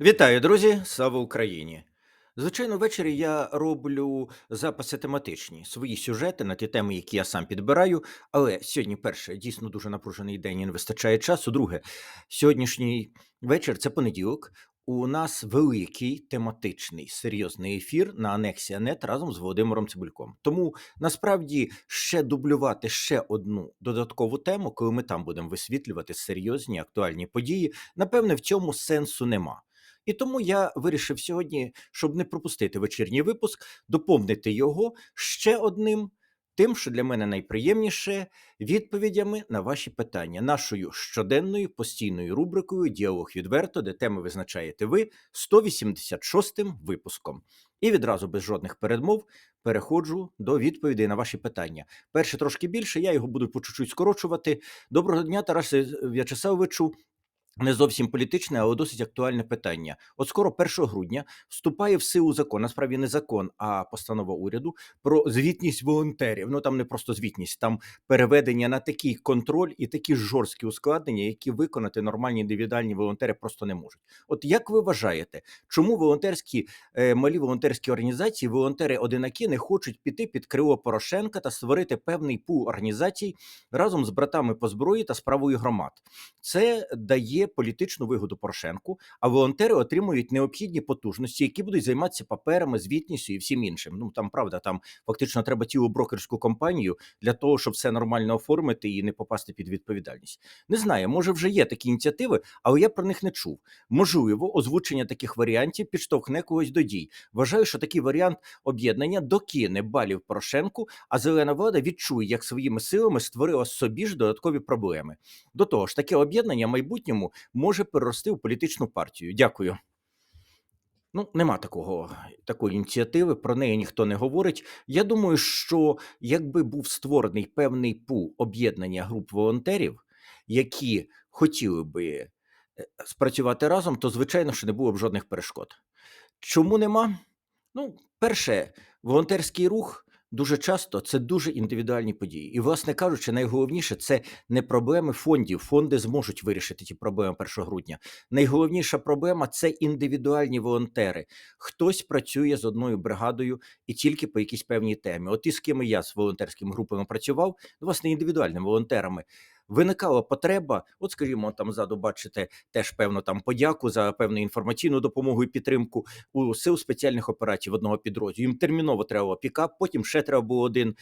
Вітаю, друзі! Слава Україні! Звичайно, ввечері я роблю записи тематичні, свої сюжети на ті теми, які я сам підбираю. Але сьогодні, перше, дійсно дуже напружений день і не вистачає часу. Друге, сьогоднішній вечір це понеділок. У нас великий тематичний серйозний ефір на Анексія Нет разом з Володимиром Цибульком. Тому насправді ще дублювати ще одну додаткову тему, коли ми там будемо висвітлювати серйозні актуальні події. Напевне, в цьому сенсу нема. І тому я вирішив сьогодні, щоб не пропустити вечірній випуск, доповнити його ще одним, тим, що для мене найприємніше, відповідями на ваші питання, нашою щоденною постійною рубрикою Діалог відверто, де теми визначаєте ви 186-м випуском. І відразу без жодних передмов переходжу до відповідей на ваші питання. Перше трошки більше, я його буду по чуть-чуть скорочувати. Доброго дня, Тарасе В'ячеславовичу. Не зовсім політичне, але досить актуальне питання. От скоро 1 грудня вступає в силу закон, насправді не закон, а постанова уряду про звітність волонтерів. Ну там не просто звітність, там переведення на такий контроль і такі жорсткі ускладнення, які виконати нормальні індивідуальні волонтери просто не можуть. От як ви вважаєте, чому волонтерські е, малі волонтерські організації, волонтери-одинаки не хочуть піти під крило Порошенка та створити певний пул організацій разом з братами по зброї та справою громад? Це дає політичну вигоду Порошенку, а волонтери отримують необхідні потужності, які будуть займатися паперами, звітністю і всім іншим. Ну там правда, там фактично треба цілу брокерську компанію для того, щоб все нормально оформити і не попасти під відповідальність. Не знаю, може вже є такі ініціативи, але я про них не чув. Можливо, озвучення таких варіантів підштовхне когось до дій. Вважаю, що такий варіант об'єднання докине балів Порошенку, а зелена влада відчує, як своїми силами створила собі ж додаткові проблеми. До того ж, таке об'єднання в майбутньому може перерости в політичну партію. Дякую. Ну, нема такого такої ініціативи, про неї ніхто не говорить. Я думаю, що якби був створений певний пул об'єднання груп волонтерів, які хотіли би е, спрацювати разом, то звичайно що не було б жодних перешкод. Чому нема? Ну, перше, волонтерський рух Дуже часто це дуже індивідуальні події. І, власне кажучи, найголовніше це не проблеми фондів. Фонди зможуть вирішити ті проблеми 1 грудня. Найголовніша проблема це індивідуальні волонтери. Хтось працює з одною бригадою і тільки по якійсь певній темі. От і з ким я з волонтерськими групами працював, власне, індивідуальними волонтерами виникала потреба. От, скажімо, там ззаду бачите теж певну там подяку за певну інформаційну допомогу і підтримку у сил спеціальних операцій в одного підрозділу. Їм терміново треба було пікап, потім ще треба було один.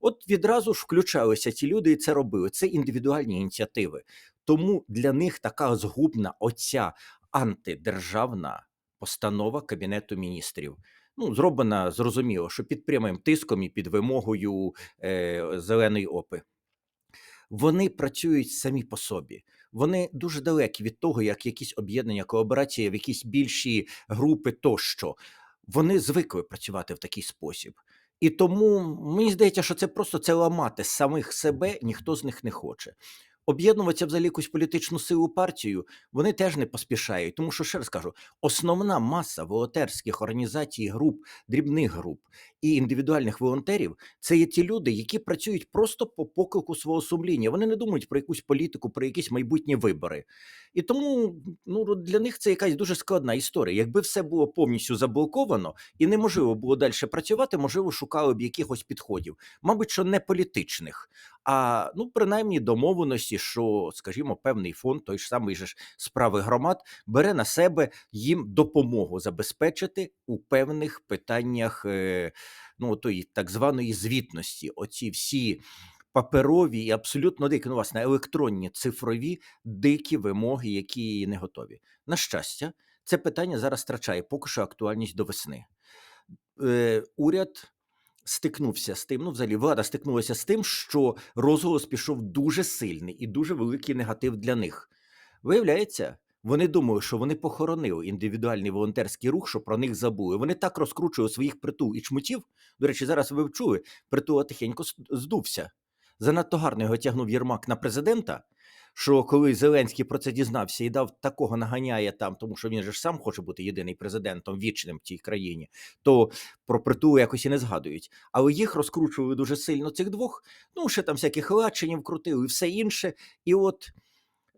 От відразу ж включалися ці люди і це робили. Це індивідуальні ініціативи. Тому для них така згубна оця антидержавна постанова Кабінету міністрів. Ну, зроблена зрозуміло, що під прямим тиском і під вимогою е, зеленої опи вони працюють самі по собі. Вони дуже далекі від того, як якісь об'єднання, колаборації, в якісь більші групи тощо. Вони звикли працювати в такий спосіб. І тому мені здається, що це просто це ламати самих себе, ніхто з них не хоче об'єднуватися взагалі якусь політичну силу партію, вони теж не поспішають. Тому що ще раз кажу, основна маса волонтерських організацій, груп, дрібних груп і індивідуальних волонтерів це є ті люди, які працюють просто по поклику свого сумління. Вони не думають про якусь політику, про якісь майбутні вибори. І тому ну для них це якась дуже складна історія. Якби все було повністю заблоковано і неможливо було далі працювати, можливо, шукали б якихось підходів, мабуть, що не політичних, а ну принаймні домовленості, що, скажімо, певний фонд, той ж самий же ж справи громад, бере на себе їм допомогу забезпечити у певних питаннях е, ну тої так званої звітності. Оці всі. Паперові і абсолютно дикі, ну, власне, електронні цифрові дикі вимоги, які не готові. На щастя, це питання зараз втрачає поки що актуальність до весни. Е, Уряд стикнувся з тим, ну, взагалі, влада стикнулася з тим, що розголос пішов дуже сильний і дуже великий негатив для них. Виявляється, вони думають, що вони похоронили індивідуальний волонтерський рух, що про них забули. Вони так розкручують своїх притул і чмутів. До речі, зараз ви чули, притула тихенько здувся. Занадто гарно його тягнув Єрмак на президента що коли Зеленський про це дізнався і дав такого наганяє там, тому що він же ж сам хоче бути єдиний президентом вічним в цій країні, то про притулу якось і не згадують. Але їх розкручували дуже сильно цих двох. Ну ще там всяких лаченів крутили і все інше. І от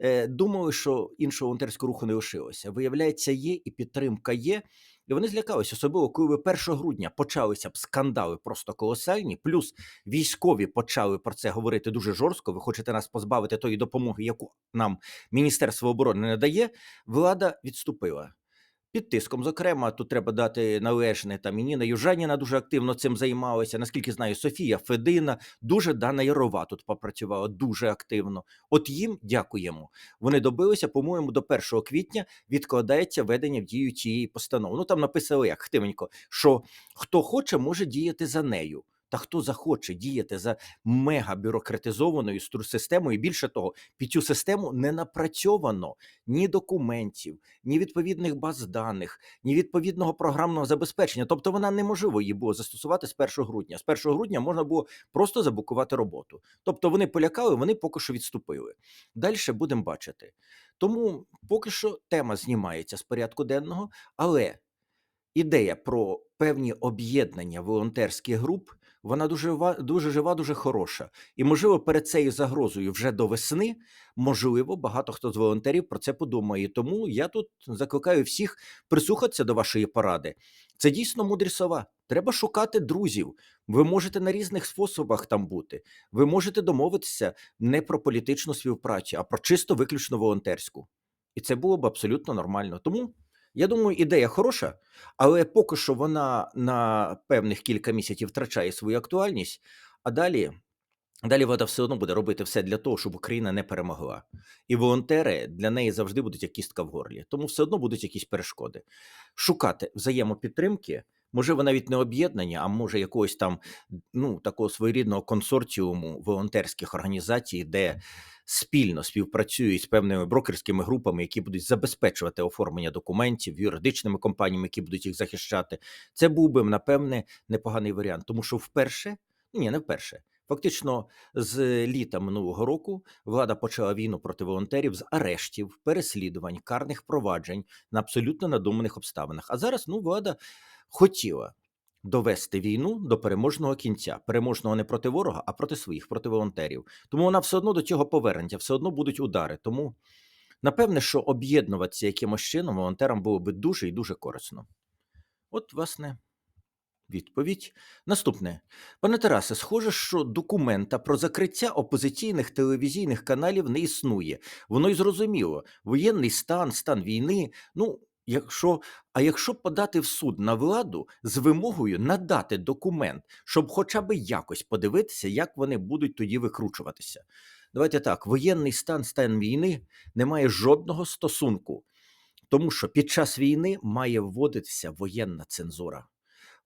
е, думали, що іншого волонтерського руху не лишилося. Виявляється, є і підтримка є. І вони злякалися, особливо коли ви 1 грудня почалися б скандали просто колосальні. Плюс військові почали про це говорити дуже жорстко. Ви хочете нас позбавити тої допомоги, яку нам Міністерство оборони не дає. Влада відступила. Під тиском, зокрема, тут треба дати належне там і Ніна Южаніна дуже активно цим займалася. Наскільки знаю, Софія Федина, дуже Дана Ярова тут попрацювала дуже активно. От їм дякуємо. Вони добилися, по-моєму, до 1 квітня відкладається ведення в дію цієї постанови. Ну там написали як хтивенько, що хто хоче, може діяти за нею. Та хто захоче діяти за мегабюрократизованою системою, більше того, під цю систему не напрацьовано ні документів, ні відповідних баз даних, ні відповідного програмного забезпечення. Тобто вона неможливо її було застосувати з 1 грудня. З 1 грудня можна було просто заблокувати роботу. Тобто вони полякали, вони поки що відступили. Далі будемо бачити. Тому поки що тема знімається з порядку денного, але ідея про певні об'єднання волонтерських груп, вона дуже дуже жива, дуже хороша. І можливо, перед цією загрозою вже до весни, можливо, багато хто з волонтерів про це подумає. Тому я тут закликаю всіх прислухатися до вашої поради. Це дійсно мудрі слова. Треба шукати друзів. Ви можете на різних способах там бути. Ви можете домовитися не про політичну співпрацю, а про чисто виключно волонтерську. І це було б абсолютно нормально. Тому я думаю, ідея хороша, але поки що вона на певних кілька місяців втрачає свою актуальність, а далі. Далі влада все одно буде робити все для того, щоб Україна не перемогла. І волонтери для неї завжди будуть як кістка в горлі. Тому все одно будуть якісь перешкоди. Шукати взаємопідтримки, можливо, навіть не об'єднання, а може якогось там ну, такого своєрідного консорціуму волонтерських організацій, де спільно співпрацюють з певними брокерськими групами, які будуть забезпечувати оформлення документів, юридичними компаніями, які будуть їх захищати. Це був би, напевне, непоганий варіант, тому що вперше, ну, ні, не вперше. Фактично, з літа минулого року влада почала війну проти волонтерів з арештів, переслідувань, карних проваджень на абсолютно надуманих обставинах. А зараз ну влада хотіла довести війну до переможного кінця, переможного не проти ворога, а проти своїх, проти волонтерів. Тому вона все одно до цього повернеться, все одно будуть удари. Тому напевне, що об'єднуватися якимось чином волонтерам було би дуже і дуже корисно. От, власне. Відповідь наступне, пане Тарасе, схоже, що документа про закриття опозиційних телевізійних каналів не існує. Воно й зрозуміло. Воєнний стан, стан війни. Ну, якщо, а якщо подати в суд на владу з вимогою надати документ, щоб хоча б якось подивитися, як вони будуть тоді викручуватися. Давайте так: воєнний стан, стан війни не має жодного стосунку, тому що під час війни має вводитися воєнна цензура.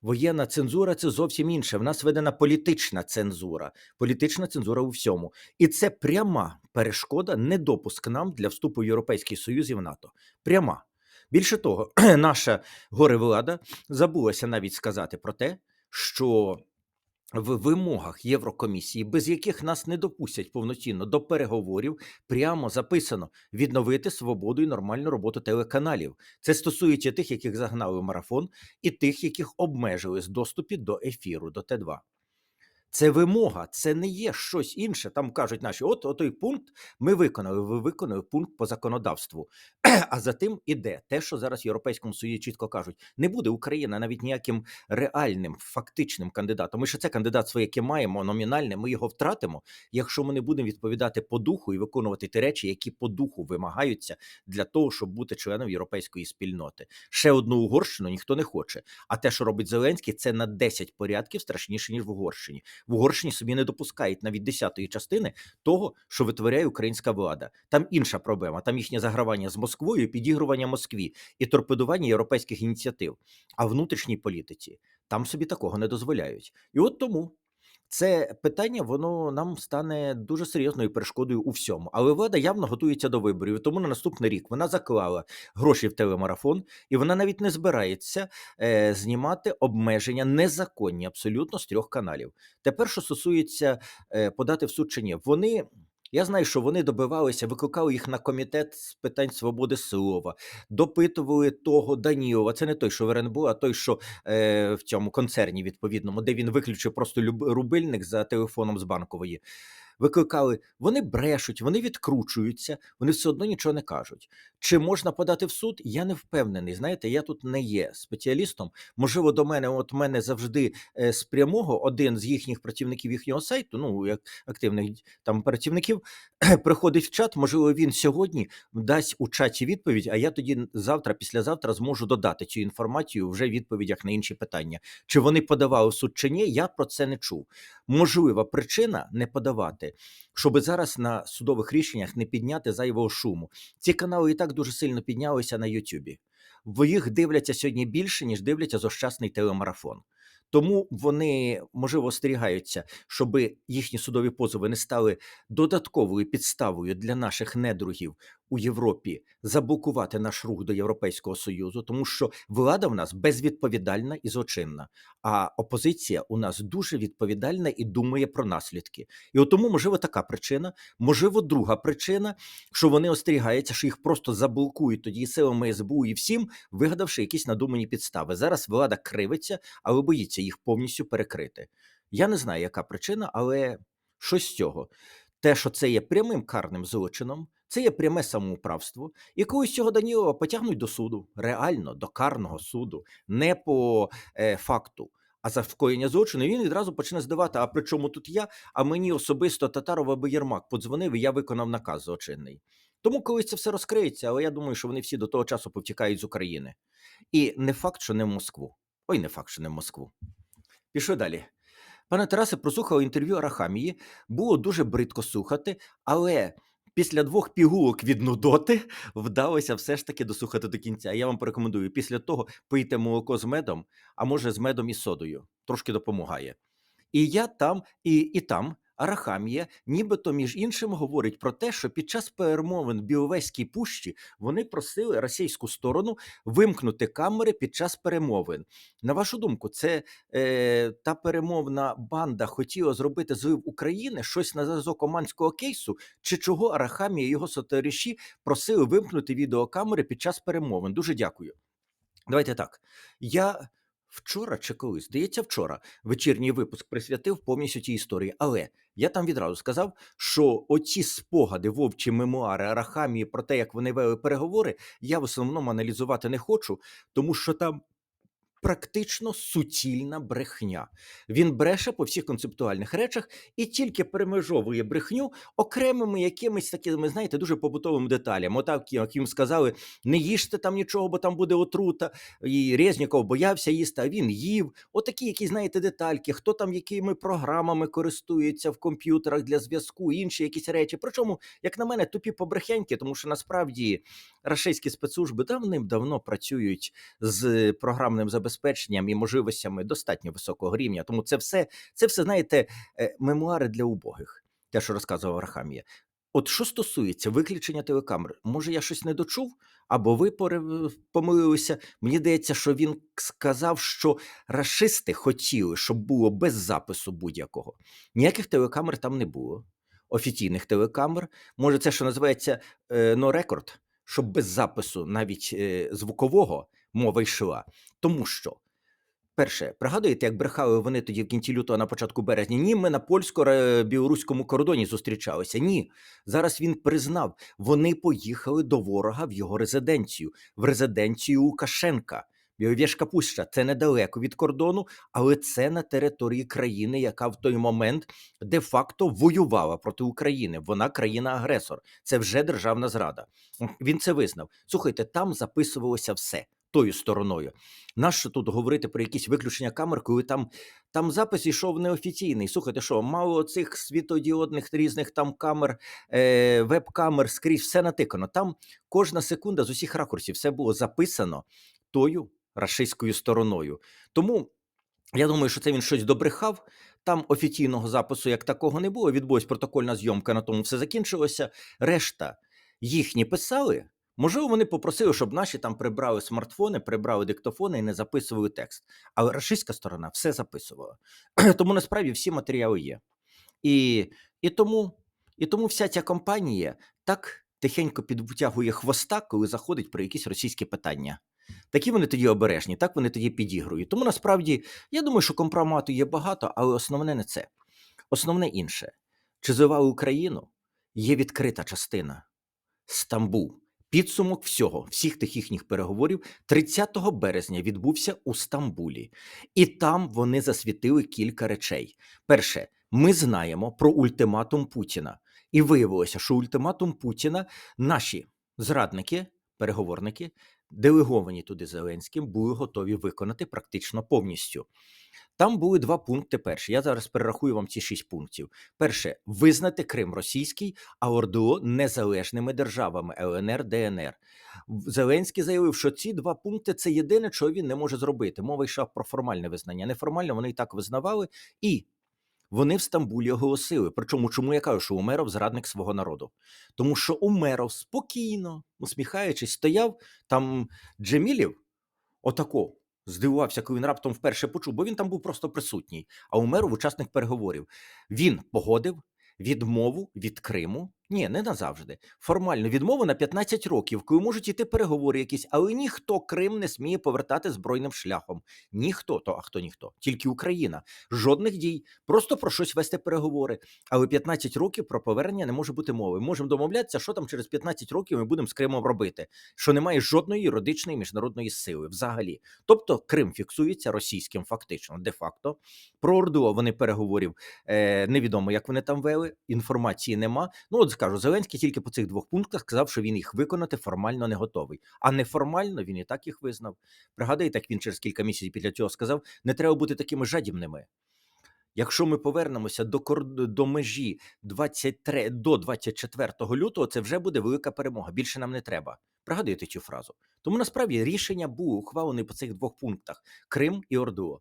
Воєнна цензура це зовсім інше. В нас ведена політична цензура, політична цензура у всьому. І це пряма перешкода, недопуск нам для вступу в Європейський Союз і в НАТО. Пряма. Більше того, наша горе влада забулася навіть сказати про те, що в вимогах Єврокомісії, без яких нас не допустять повноцінно до переговорів, прямо записано відновити свободу і нормальну роботу телеканалів. Це стосується тих, яких загнали в марафон, і тих, яких обмежили з доступі до ефіру, до Т2. Це вимога, це не є щось інше. Там кажуть наші, от, той пункт ми виконали. Ви виконали пункт по законодавству. А за тим іде те, що зараз в Європейському Союзі чітко кажуть: не буде Україна навіть ніяким реальним, фактичним кандидатом. Ми ще це кандидатство, яке маємо номінальне, ми його втратимо, якщо ми не будемо відповідати по духу і виконувати ті речі, які по духу вимагаються для того, щоб бути членом європейської спільноти. Ще одну Угорщину ніхто не хоче. А те, що робить Зеленський, це на 10 порядків страшніше ніж в Угорщині. В Угорщині собі не допускають навіть десятої частини того, що витворяє українська влада. Там інша проблема. Там їхнє загравання з Москвою, підігрування Москві і торпедування європейських ініціатив. А внутрішній політиці там собі такого не дозволяють. І от тому. Це питання воно нам стане дуже серйозною перешкодою у всьому. Але влада явно готується до виборів. Тому на наступний рік вона заклала гроші в телемарафон, і вона навіть не збирається е, знімати обмеження незаконні абсолютно з трьох каналів. Тепер, що стосується е, подати в суд чи ні, вони. Я знаю, що вони добивалися, викликали їх на комітет з питань свободи слова, допитували того Данілова. Це не той, що в РНБО, а той, що е, в цьому концерні відповідному, де він виключив просто рубильник за телефоном з банкової. Викликали, вони брешуть, вони відкручуються, вони все одно нічого не кажуть. Чи можна подати в суд? Я не впевнений. Знаєте, я тут не є спеціалістом. Можливо, до мене, от мене завжди е, з прямого один з їхніх працівників їхнього сайту, ну як активних там працівників, приходить в чат. Можливо, він сьогодні дасть у чаті відповідь, а я тоді завтра, післязавтра зможу додати цю інформацію вже в відповідях на інші питання. Чи вони подавали в суд чи ні, я про це не чув. Можлива причина не подавати, щоб зараз на судових рішеннях не підняти зайвого шуму. Ці канали і так дуже сильно піднялися на Ютубі. В їх дивляться сьогодні більше, ніж дивляться зощасний телемарафон. Тому вони можливо остерігаються, щоб їхні судові позови не стали додатковою підставою для наших недругів у Європі заблокувати наш рух до Європейського Союзу, тому що влада в нас безвідповідальна і злочинна, а опозиція у нас дуже відповідальна і думає про наслідки. І от тому, можливо, така причина, можливо, друга причина, що вони остерігаються, що їх просто заблокують тоді силами СБУ і всім, вигадавши якісь надумані підстави. Зараз влада кривиться, але боїться їх повністю перекрити. Я не знаю, яка причина, але щось з цього. Те, що це є прямим карним злочином, це є пряме самоуправство, і когось цього Данілова потягнуть до суду, реально до карного суду, не по е, факту. А за вкоєння злочину він відразу почне здавати: а при чому тут я? А мені особисто Татаров або Єрмак подзвонив, і я виконав наказ злочинний. Тому колись це все розкриється, але я думаю, що вони всі до того часу повтікають з України. І не факт, що не в Москву. Ой, не факт, що не в Москву. Пішли далі. Пане Тарасе, прослухав інтерв'ю Арахамії. Було дуже бридко слухати, але після двох пігулок від Нудоти вдалося все ж таки дослухати до кінця. Я вам порекомендую після того пийте молоко з медом, а може з медом і содою. Трошки допомагає. І я там, і, і там. Арахамія, нібито між іншим говорить про те, що під час перемовин в Біловезькій пущі вони просили російську сторону вимкнути камери під час перемовин. На вашу думку, це е, та перемовна банда хотіла зробити злив України щось на зразок оманського кейсу, чи чого Арахамія і його сотовариші просили вимкнути відеокамери під час перемовин? Дуже дякую. Давайте так. Я вчора чи колись, здається, вчора вечірній випуск присвятив повністю цій історії. Але я там відразу сказав, що оці спогади, вовчі мемуари Арахамії про те, як вони вели переговори, я в основному аналізувати не хочу, тому що там. Практично суцільна брехня. Він бреше по всіх концептуальних речах і тільки перемежовує брехню окремими якимись такими, знаєте, дуже побутовими деталями. Отак, як їм сказали, не їжте там нічого, бо там буде отрута. І Резніков боявся їсти, а він їв. Отакі, які, знаєте, детальки, хто там якими програмами користується в комп'ютерах для зв'язку, інші якісь речі. Причому, як на мене, тупі побрехеньки, тому що насправді рашистські спецслужби давним-давно працюють з програмним забезпеченням і можливостями достатньо високого рівня. Тому це все, це все, знаєте, е, мемуари для убогих, те, що розказував Архамія. От що стосується виключення телекамер, може я щось не дочув, або ви помилилися. Мені здається, що він сказав, що рашисти хотіли, щоб було без запису будь-якого. Ніяких телекамер там не було. Офіційних телекамер. Може, це що називається е, no record, щоб без запису, навіть е, звукового, мова йшла. Тому що. Перше, пригадуєте, як брехали вони тоді в кінці лютого на початку березня? Ні, ми на польсько-білоруському кордоні зустрічалися. Ні, зараз він признав, вони поїхали до ворога в його резиденцію, в резиденцію Лукашенка. Біловєшка Пуща це недалеко від кордону, але це на території країни, яка в той момент де-факто воювала проти України. Вона країна-агресор. Це вже державна зрада. Він це визнав. Слухайте, там записувалося все тою стороною. Нащо тут говорити про якісь виключення камер, коли там, там запис йшов неофіційний? Слухайте, що мало цих світодіодних різних там камер, е, веб-камер скрізь все натикано. Там кожна секунда з усіх ракурсів все було записано тою рашистською стороною. Тому я думаю, що це він щось добрехав. Там офіційного запису як такого не було. Відбулась протокольна зйомка, на тому все закінчилося. Решта їхні писали. Можливо, вони попросили, щоб наші там прибрали смартфони, прибрали диктофони і не записували текст. Але рашистська сторона все записувала. Тому насправді всі матеріали є. І, і, тому, і тому вся ця компанія так тихенько підтягує хвоста, коли заходить про якісь російські питання. Такі вони тоді обережні, так вони тоді підігрують. Тому насправді я думаю, що компромату є багато, але основне не це. Основне інше. Чи завоювали Україну? Є відкрита частина Стамбул. Підсумок всього, всіх тих їхніх переговорів 30 березня відбувся у Стамбулі, і там вони засвітили кілька речей. Перше, ми знаємо про ультиматум Путіна, і виявилося, що ультиматум Путіна наші зрадники, переговорники, делеговані туди Зеленським, були готові виконати практично повністю. Там були два пункти. Перші. Я зараз перерахую вам ці шість пунктів. Перше, визнати Крим російський, а ОРДО незалежними державами ЛНР, ДНР. Зеленський заявив, що ці два пункти це єдине, що він не може зробити. Мова йшла про формальне визнання. Неформально вони і так визнавали, і вони в Стамбулі оголосили. Причому, чому я кажу, що Умеров зрадник свого народу? Тому що Умеров спокійно, усміхаючись, стояв там Джемілів, отако. Здивувався, коли він раптом вперше почув, бо він там був просто присутній. А Умеров учасник переговорів. Він погодив відмову від Криму. Ні, не назавжди. Формальну відмову на 15 років, коли можуть іти переговори якісь, але ніхто Крим не сміє повертати збройним шляхом. Ніхто, то а хто ніхто, тільки Україна. Жодних дій, просто про щось вести переговори. Але 15 років про повернення не може бути мови. Можемо домовлятися, що там через 15 років ми будемо з Кримом робити, що немає жодної юридичної міжнародної сили взагалі. Тобто Крим фіксується російським фактично, де-факто. Про Орду вони переговорів е, невідомо, як вони там вели. Інформації нема. Ну от скажу, Зеленський тільки по цих двох пунктах сказав, що він їх виконати формально не готовий. А неформально він і так їх визнав. Пригадайте, як він через кілька місяців після цього сказав: не треба бути такими жадібними. Якщо ми повернемося до до межі 23 до 24 лютого, це вже буде велика перемога. Більше нам не треба. Пригадуєте цю фразу. Тому насправді рішення було ухвалене по цих двох пунктах: Крим і Ордуо.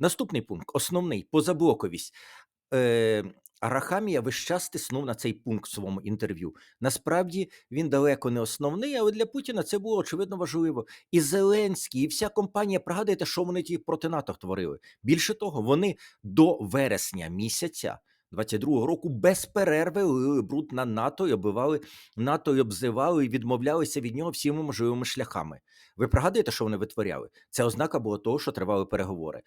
Наступний пункт, основний позаблоковість. Е, Арахамія весь час тиснув на цей пункт в своєму інтерв'ю. Насправді він далеко не основний, але для Путіна це було очевидно важливо. І Зеленський, і вся компанія, пригадуєте, що вони ті проти НАТО творили. Більше того, вони до вересня місяця 22-го року без перерви лили бруд на НАТО і оббивали НАТО і обзивали і відмовлялися від нього всіми можливими шляхами. Ви пригадуєте, що вони витворяли? Це ознака була того, що тривали переговори.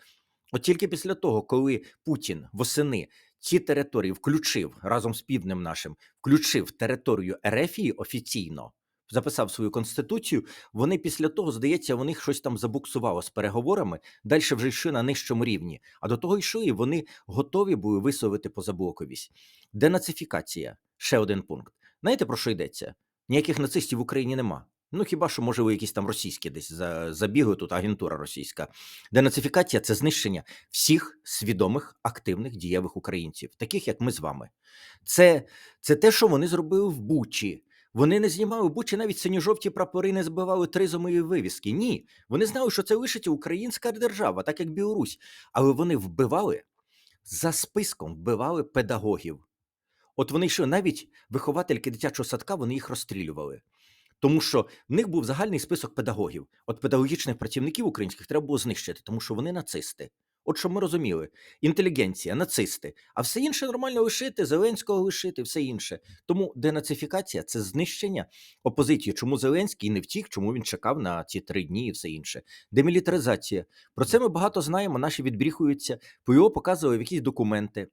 От тільки після того, коли Путін восени ці території включив разом з півднем нашим, включив територію Ерефії офіційно, записав свою конституцію. Вони після того, здається, них щось там забуксувало з переговорами. Далі вже йшли на нижчому рівні. А до того йшли, і вони готові були висловити позаблоковість. Денацифікація ще один пункт. Знаєте про що йдеться? Ніяких нацистів в Україні нема. Ну хіба що, може, ви якісь там російські десь забігли тут, агентура російська. Денацифікація це знищення всіх свідомих, активних, дієвих українців, таких як ми з вами. Це, це те, що вони зробили в Бучі. Вони не знімали Бучі навіть синьо-жовті прапори, не збивали тризомові вивіски. Ні, вони знали, що це лишиться українська держава, так як Білорусь. Але вони вбивали за списком, вбивали педагогів. От вони йшли навіть виховательки дитячого садка, вони їх розстрілювали. Тому що в них був загальний список педагогів. От педагогічних працівників українських треба було знищити, тому що вони нацисти. От щоб ми розуміли, інтелігенція, нацисти, а все інше нормально лишити, Зеленського лишити, все інше. Тому денацифікація це знищення опозиції. Чому Зеленський не втік, чому він чекав на ці три дні і все інше. Демілітаризація. Про це ми багато знаємо. Наші відбріхуються, по показували в якісь документи.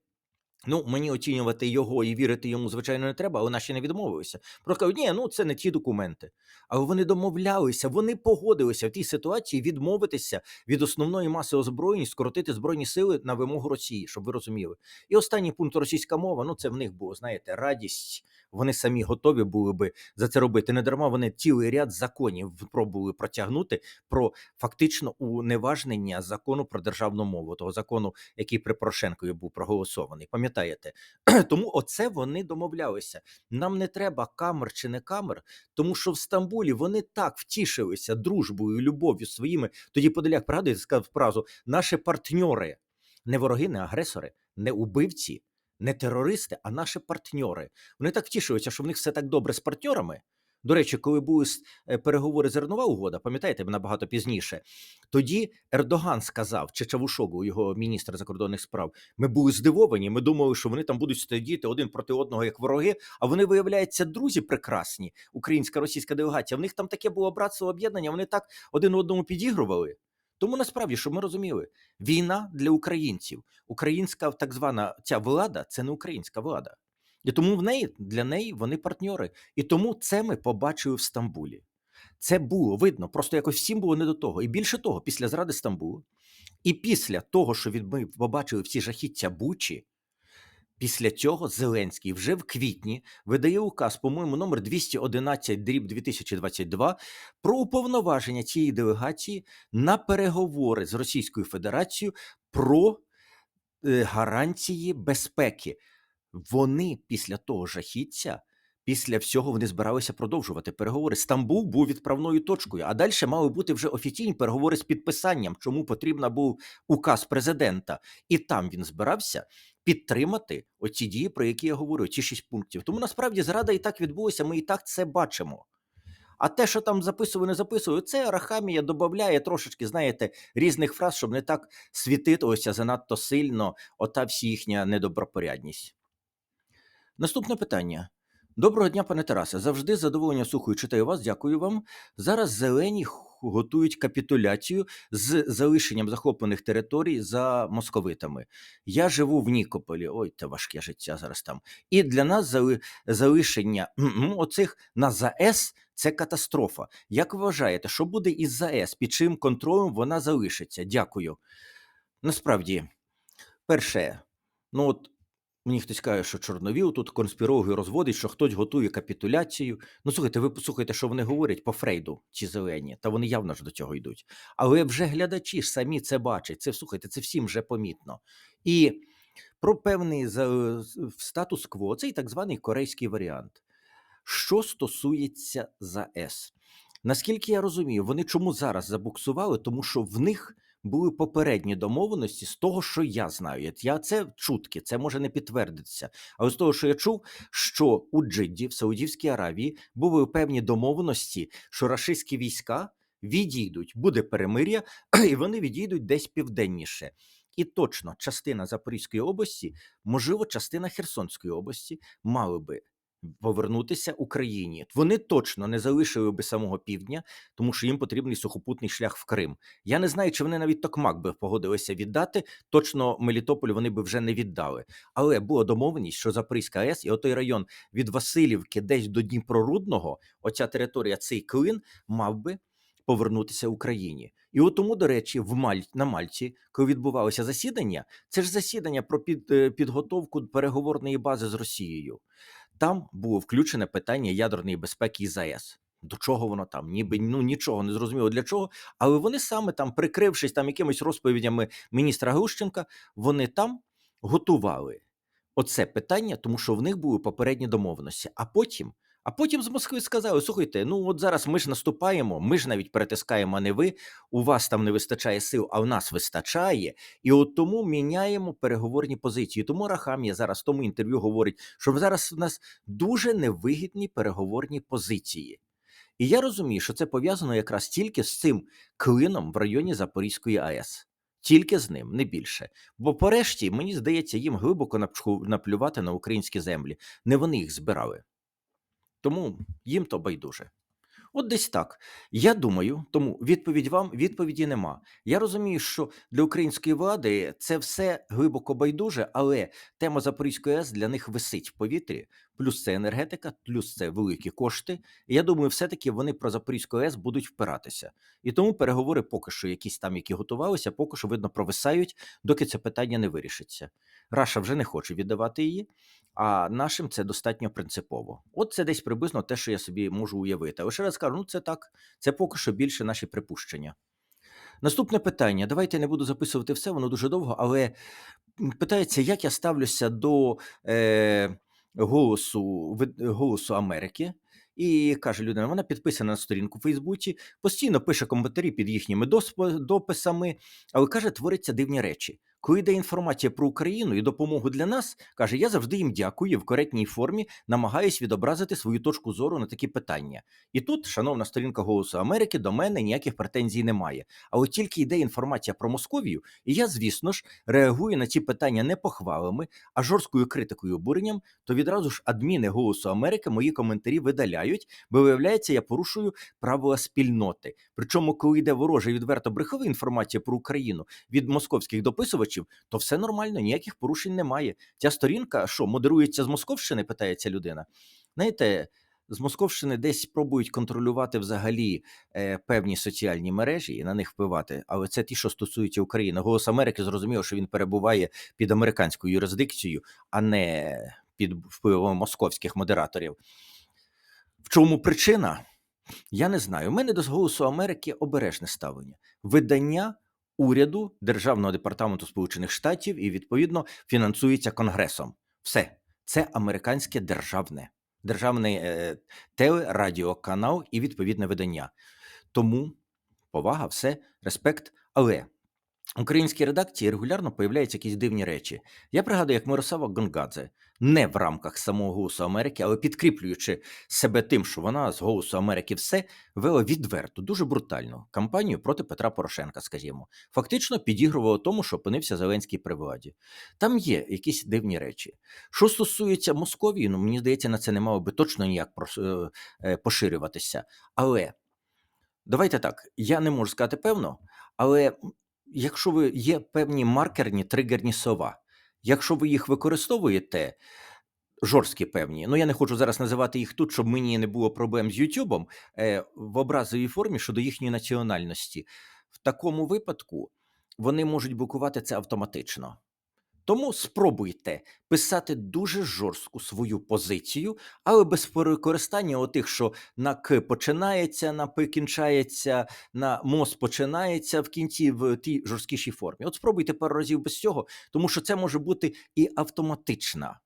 Ну, мені оцінювати його і вірити йому, звичайно, не треба, але наші не відмовилися. Просто кажуть, ні, ну це не ті документи. Але вони домовлялися, вони погодилися в тій ситуації відмовитися від основної маси озброєнь, скоротити збройні сили на вимогу Росії, щоб ви розуміли. І останній пункт російська мова. Ну це в них було, знаєте, радість. Вони самі готові були би за це робити. Не дарма вони цілий ряд законів пробували протягнути про фактично уневажнення закону про державну мову, того закону, який при Порошенкові був проголосований. Пам'ятаєте? Тому оце вони домовлялися. Нам не треба камер чи не камер, тому що в Стамбулі вони так втішилися дружбою, любов'ю своїми. Тоді Подоляк правда сказав фразу: наші партньори, не вороги, не агресори, не убивці, не терористи, а наші партньори. Вони так втішилися, що в них все так добре з партнерами. До речі, коли були е, переговори зернова угода, пам'ятаєте, набагато пізніше, тоді Ердоган сказав, чи Чавушогу, його міністр закордонних справ, ми були здивовані. Ми думали, що вони там будуть сидіти один проти одного як вороги. А вони виявляються друзі прекрасні. Українська російська делегація. В них там таке було братство об'єднання. Вони так один одному підігрували. Тому насправді, щоб ми розуміли, війна для українців, українська так звана ця влада, це не українська влада. І тому в неї для неї вони партньори. І тому це ми побачили в Стамбулі. Це було видно, просто якось всім було не до того. І більше того, після зради Стамбулу, і після того, що ми побачили всі жахіття Бучі, після цього Зеленський вже в квітні видає указ, по-моєму, номер 211 дріб 2022 про уповноваження цієї делегації на переговори з Російською Федерацією про е, гарантії безпеки. Вони після того жахіття, після всього вони збиралися продовжувати переговори. Стамбул був відправною точкою, а далі мали бути вже офіційні переговори з підписанням, чому потрібна був указ президента, і там він збирався підтримати оці дії, про які я говорю, ці шість пунктів. Тому насправді зрада і так відбулася. Ми і так це бачимо. А те, що там записували, не записували, це Рахамія додає трошечки, знаєте, різних фраз, щоб не так світитися занадто сильно, ота всі їхня недобропорядність. Наступне питання. Доброго дня, пане Тарасе. Завжди з задоволенням слухаю, читаю вас. Дякую вам. Зараз зелені готують капітуляцію з залишенням захоплених територій за московитами. Я живу в Нікополі. Ой, це важке життя зараз там. І для нас зали- залишення оцих на ЗАЕС це катастрофа. Як ви вважаєте, що буде із ЗАЕС? Під чим контролем вона залишиться? Дякую. Насправді, перше, ну от Мені хтось каже, що Чорновіл тут конспірологію розводить, що хтось готує капітуляцію. Ну, слухайте, ви послухайте, що вони говорять по Фрейду, ці зелені, та вони явно ж до цього йдуть. Але вже глядачі ж самі це бачать. Це слухайте, це всім вже помітно. І про певний статус-кво, це і так званий корейський варіант. Що стосується ЗАЕС, наскільки я розумію, вони чому зараз забуксували? Тому що в них були попередні домовленості з того, що я знаю. Я- це чутки, це може не підтвердитися. Але з того, що я чув, що у Джидді, в Саудівській Аравії, були певні домовленості, що рашистські війська відійдуть, буде перемир'я, і вони відійдуть десь південніше. І точно частина Запорізької області, можливо, частина Херсонської області мали би повернутися Україні. Вони точно не залишили би самого півдня, тому що їм потрібний сухопутний шлях в Крим. Я не знаю, чи вони навіть Токмак би погодилися віддати. Точно Мелітополь вони би вже не віддали. Але була домовленість, що Запорізька АЕС і отой район від Васильівки десь до Дніпрорудного, оця територія, цей клин мав би. Повернутися Україні, і от тому, до речі, в Маль... на Мальті, коли відбувалося засідання, це ж засідання про під... е, підготовку переговорної бази з Росією. Там було включене питання ядерної безпеки із АЕС. До чого воно там? Ніби ну нічого не зрозуміло для чого. Але вони саме там, прикрившись там якимись розповідями міністра Глущенка, вони там готували оце питання, тому що в них були попередні домовленості. А потім, а потім з Москви сказали: слухайте, ну от зараз ми ж наступаємо, ми ж навіть перетискаємо, а не ви. У вас там не вистачає сил, а в нас вистачає. І от тому міняємо переговорні позиції. Тому Рахамія зараз в тому інтерв'ю говорить, що зараз у нас дуже невигідні переговорні позиції. І я розумію, що це пов'язано якраз тільки з цим клином в районі Запорізької АЕС. Тільки з ним, не більше. Бо порешті, мені здається, їм глибоко наплювати на українські землі. Не вони їх збирали. Тому їм то байдуже. От десь так. Я думаю, тому відповідь вам відповіді нема. Я розумію, що для української влади це все глибоко байдуже, але тема Запорізької АЕС для них висить в повітрі. Плюс це енергетика, плюс це великі кошти. І я думаю, все-таки вони про Запорізьку АЕС будуть впиратися. І тому переговори поки що, якісь там, які готувалися, поки що видно провисають, доки це питання не вирішиться. Раша вже не хоче віддавати її, а нашим це достатньо принципово. От це десь приблизно те, що я собі можу уявити. Але ще раз кажу, ну це так, це поки що більше наші припущення. Наступне питання. Давайте я не буду записувати все, воно дуже довго, але питається, як я ставлюся до е, голосу, голосу Америки. І каже людина, вона підписана на сторінку в Фейсбуці, постійно пише коментарі під їхніми дописами, але каже, творяться дивні речі. Коли йде інформація про Україну і допомогу для нас, каже, я завжди їм дякую в коректній формі намагаюсь відобразити свою точку зору на такі питання. І тут, шановна сторінка Голосу Америки, до мене ніяких претензій немає. А от тільки йде інформація про Московію, і я, звісно ж, реагую на ці питання не похвалами, а жорсткою критикою обуренням, то відразу ж адміни Голосу Америки мої коментарі видаляють, бо виявляється, я порушую правила спільноти. Причому, коли йде ворожа відверто брехова інформація про Україну від московських дописувачів, користувачів, то все нормально, ніяких порушень немає. Ця сторінка, що модерується з Московщини, питається людина. Знаєте, з Московщини десь пробують контролювати взагалі е, певні соціальні мережі і на них впливати. Але це ті, що стосуються України. Голос Америки зрозуміло, що він перебуває під американською юрисдикцією, а не під впливом московських модераторів. В чому причина? Я не знаю. У мене до Голосу Америки обережне ставлення. Видання уряду Державного департаменту Сполучених Штатів і відповідно фінансується Конгресом. Все це американське державне, державний е, телерадіоканал і відповідне видання. Тому повага, все, респект. Але українській редакції регулярно появляються якісь дивні речі. Я пригадую, як Мирослава Гонгадзе не в рамках самого Голосу Америки, але підкріплюючи себе тим, що вона з Голосу Америки все вела відверту, дуже брутальну кампанію проти Петра Порошенка, скажімо, фактично підігрувала тому, що опинився Зеленський при владі. Там є якісь дивні речі. Що стосується Московії, ну мені здається, на це не мало би точно ніяк е, е, поширюватися. Але давайте так, я не можу сказати певно, але якщо ви є певні маркерні тригерні слова, якщо ви їх використовуєте, жорсткі певні, ну я не хочу зараз називати їх тут, щоб мені не було проблем з Ютубом е, в образовій формі щодо їхньої національності, в такому випадку вони можуть блокувати це автоматично. Тому спробуйте писати дуже жорстку свою позицію, але без використання отих, що на К починається, на П кінчається, на МОЗ починається в кінці в тій жорсткішій формі. От спробуйте пару разів без цього, тому що це може бути і автоматична.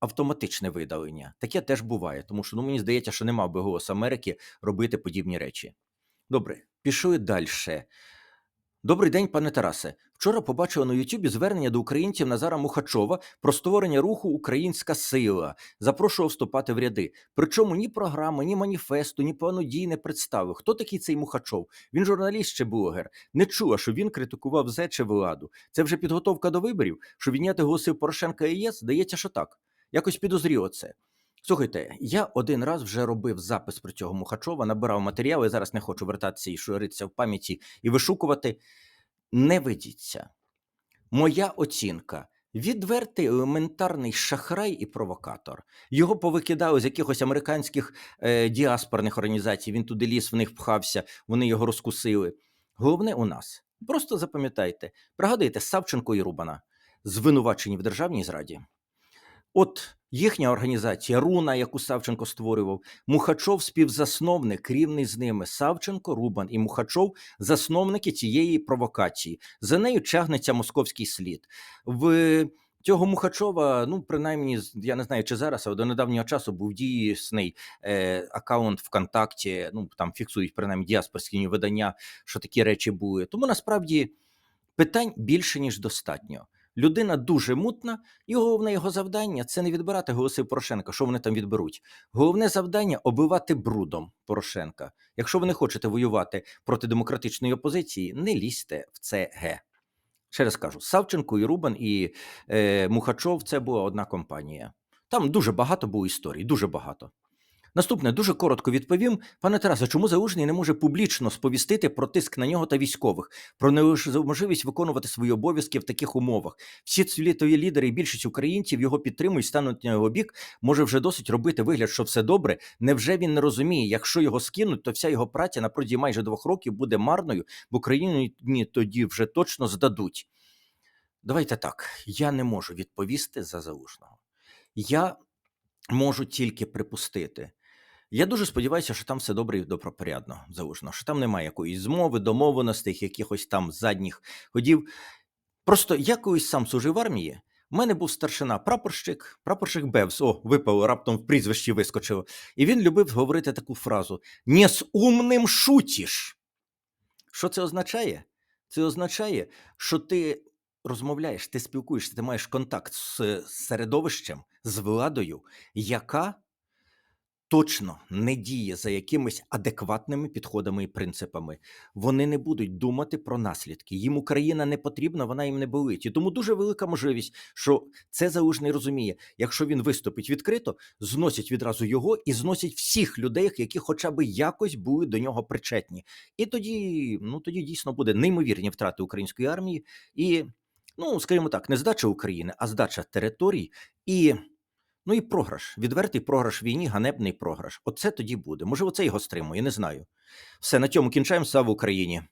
Автоматичне видалення. Таке теж буває, тому що ну, мені здається, що не мав би голос Америки робити подібні речі. Добре, пішли далі. Добрий день, пане Тарасе. Вчора побачила на Ютубі звернення до українців Назара Мухачова про створення руху Українська сила. Запрошував вступати в ряди. Причому ні програми, ні маніфесту, ні плану дій не представив. Хто такий цей Мухачов? Він журналіст чи блогер. Не чула, що він критикував зе чи владу. Це вже підготовка до виборів, що відняти голоси Порошенка і ЄС, здається, що так. Якось підозріло це. Слухайте, я один раз вже робив запис про цього Мухачова, набирав матеріали. Зараз не хочу вертатися і ширитися в пам'яті і вишукувати. Не ведіться. Моя оцінка. Відвертий елементарний шахрай і провокатор. Його повикидали з якихось американських е, діаспорних організацій. Він туди ліс, в них пхався, вони його розкусили. Головне у нас. Просто запам'ятайте, пригадуйте Савченко і Рубана, звинувачені в державній зраді. От їхня організація Руна, яку Савченко створював, Мухачов співзасновник, рівний з ними Савченко, Рубан і Мухачов засновники цієї провокації. За нею тягнеться московський слід. В цього Мухачова, ну принаймні, я не знаю, чи зараз, але до недавнього часу був дійсний е, аккаунт ВКонтакті. Ну там фіксують принаймні діаспорські видання, що такі речі були. Тому насправді питань більше ніж достатньо. Людина дуже мутна, і головне його завдання це не відбирати голоси Порошенка. Що вони там відберуть? Головне завдання оббивати брудом Порошенка. Якщо ви не хочете воювати проти демократичної опозиції, не лізьте в це ге. Ще раз кажу: Савченко і Рубан і е, Мухачов це була одна компанія. Там дуже багато було історій, дуже багато. Наступне дуже коротко відповім. Пане Тарасе, чому Залужний не може публічно сповістити про тиск на нього та військових, про неможливість виконувати свої обов'язки в таких умовах? Всі світові лідери і більшість українців його підтримують, стануть на його бік. Може вже досить робити вигляд, що все добре. Невже він не розуміє, якщо його скинуть, то вся його праця на протязі майже двох років буде марною, бо країні тоді вже точно здадуть. Давайте так. Я не можу відповісти за залужного. Я можу тільки припустити. Я дуже сподіваюся, що там все добре і добропорядно залужно, що там немає якоїсь змови, домовленостей, якихось там задніх ходів. Просто я колись сам служив в армії. У мене був старшина прапорщик, прапорщик Бевс. О, випало, раптом в прізвищі вискочило. І він любив говорити таку фразу: «Не з умним шутіш. Що це означає? Це означає, що ти розмовляєш, ти спілкуєшся, ти маєш контакт з середовищем, з владою, яка точно не діє за якимись адекватними підходами і принципами. Вони не будуть думати про наслідки. Їм Україна не потрібна, вона їм не болить. І тому дуже велика можливість, що це залужний розуміє. Якщо він виступить відкрито, зносять відразу його і зносять всіх людей, які хоча б якось були до нього причетні. І тоді, ну тоді дійсно буде неймовірні втрати української армії і Ну, скажімо так, не здача України, а здача територій і, ну, і програш. Відвертий програш в війні, ганебний програш. Оце тоді буде. Можливо, це його стримує, не знаю. Все, на цьому кінчаємо. Слава Україні!